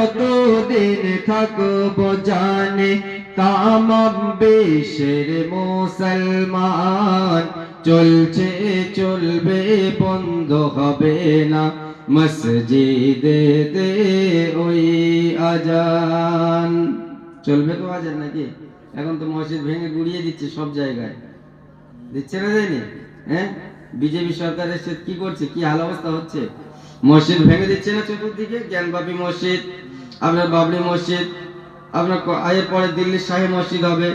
যতদিন থাকব জানে? তামাম বেশের মুসলমান। চলছে, চলবে, বন্ধ হবে না। মসজিদে দে ওই আজান। চলবে তো আজান নাকি? এখন তো মসজিদ ভেঙে গুড়িয়ে দিচ্ছে সব জায়গায়। দিচ্ছে না দেয়নি? হ্যাঁ? বিজেপি সরকার এসে কি করছে? কি হাল অবস্থা হচ্ছে? মসজিদ ভেঙে দিচ্ছে না চতুর্দিকে? জ্ঞানবাপী মসজিদ। আপনার বাবরি মসজিদ আপনার ক- এর পরে দিল্লির শাহী মসজিদ হবে।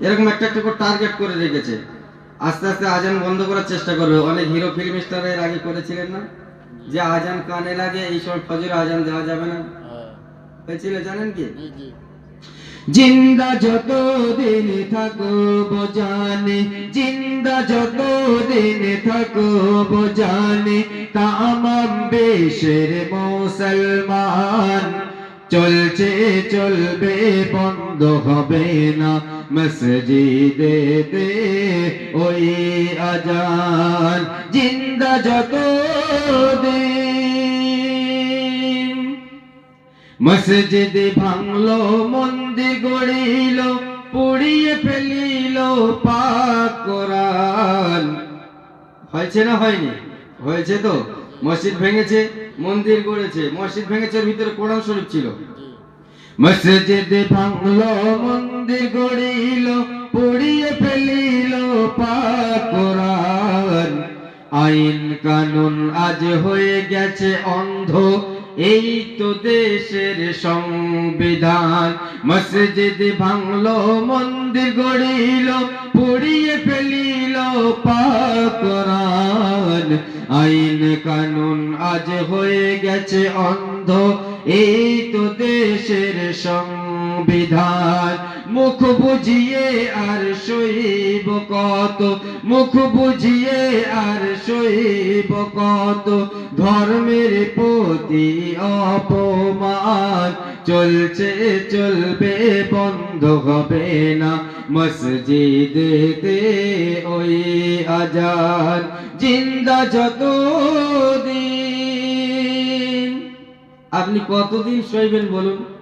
এরকম একটা একটা করে টার্গেট করে রেখেছে। আস্তে আস্তে আজান বন্ধ করার চেষ্টা করবে। অনেক হিরো ফিল্ম স্টার এর আগে করেছিলেন না? যে আজান কানে লাগে এই সময় ফজর আজান দেওয়া যাবে না। হ্যাঁ। হয়েছিল জানেন কি? জি জি। জিন্দা যতদিন থাকব জানে জিন্দা যতদিন থাকব জানে তামাম বেশের মুসলমান। চলছে, চলবে, বন্ধ হবে না। মসজিদে দে ওই আজান, জিন্দা যত দে মসজিদ ভাঙলো, মন্দির গড়িল, পুড়িয়ে ফেলিল পাক কোরআন। হয়েছে না হয়নি? হয়েছে তো? মসজিদ ভেঙেছে? মন্দির গড়েছে মসজিদ ভেঙেছে ভিতরে কোরআন শরীফ ছিল। মসজিদ ভাঙলো মন্দির গড়িল পুড়িয়ে ফেলিল আইন কানুন আজ হয়ে গেছে অন্ধ এই তো দেশের সংবিধান। মসজিদ ভাঙলো মন্দির গড়িল পুড়িয়ে ফেলিল পাক কোরআন। আইন কানুন আজ হয়ে গেছে অন্ধ। এই তো দেশের সংবিধান। মুখ বুঝিয়ে আর সইব কত? মুখ বুঝিয়ে আর সইব কত? ধর্মের প্রতি অপমান। চলছে, চলবে, বন্ধ হবে না। মসজিদেতে ওই আজান। জিন্দা যতদিন। আপনি কতদিন সইবেন বলুন?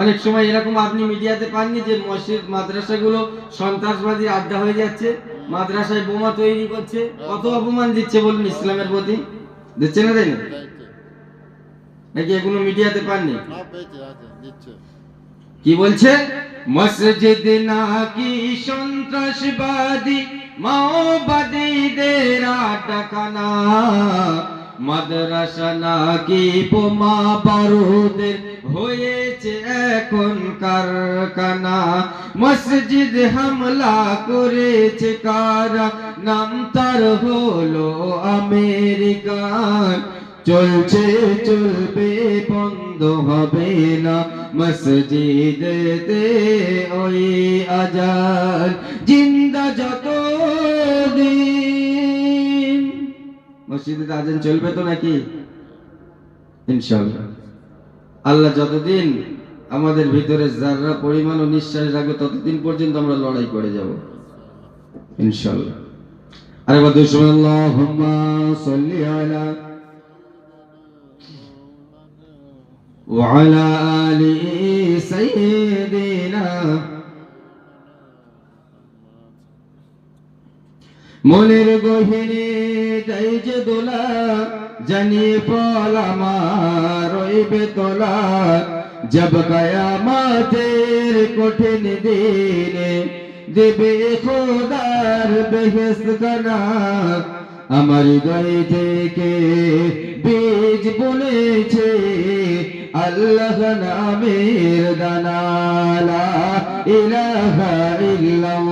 অনেক সময় এরকম আপনি মিডিয়াতে পাননি যে মসজিদ, মাদ্রাসাগুলো সন্ত্রাসবাদী আড্ডা হয়ে যাচ্ছে, মাদ্রাসায় বোমা তৈরি করছে? কত অপমান দিচ্ছে বলুন ইসলামের প্রতি? দিচ্ছে না তাই নাকি এগুলো মিডিয়াতে পাননি? কি বলছে? মসজিদ নাকি সন্ত্রাসবাদী, মাওবাদীদের আটাখানা মাদ্রাসা নাকি বোমা বারুদের হয়েছে এখন কারখানা। মসজিদ হামলা করেছে কারা? নাম তার হলো আমেরিকান। চলছে, চলবে, বন্ধ হবে না মসজিদেতে ওই আজান। জিন্দা যত দিন মসজিদে আজান চলবে তো নাকি ইনশাআল্লাহ আল্লাহ যতদিন আমাদের ভিতরে যারা পরিমাণ ও নিঃশ্বাস রাখবে ততদিন পর্যন্ত আমরা লড়াই করে যাব ইনশাআল্লাহ আরেকবার দুশমান আল্লাহুম্মা সাল্লি আলা وعلى آل سيدنا মনের গহিনী দেয় যে দোলা জানি ফল আমার, রইবে তোলা জব কয়ামাতের কঠিন দিনে দেবে খোদার বেহেস গানা আমার হৃদয় থেকে বীজ বলেছে আল্লাহ নামের দানালা। ইলাহা ইল্লাল্লাহ।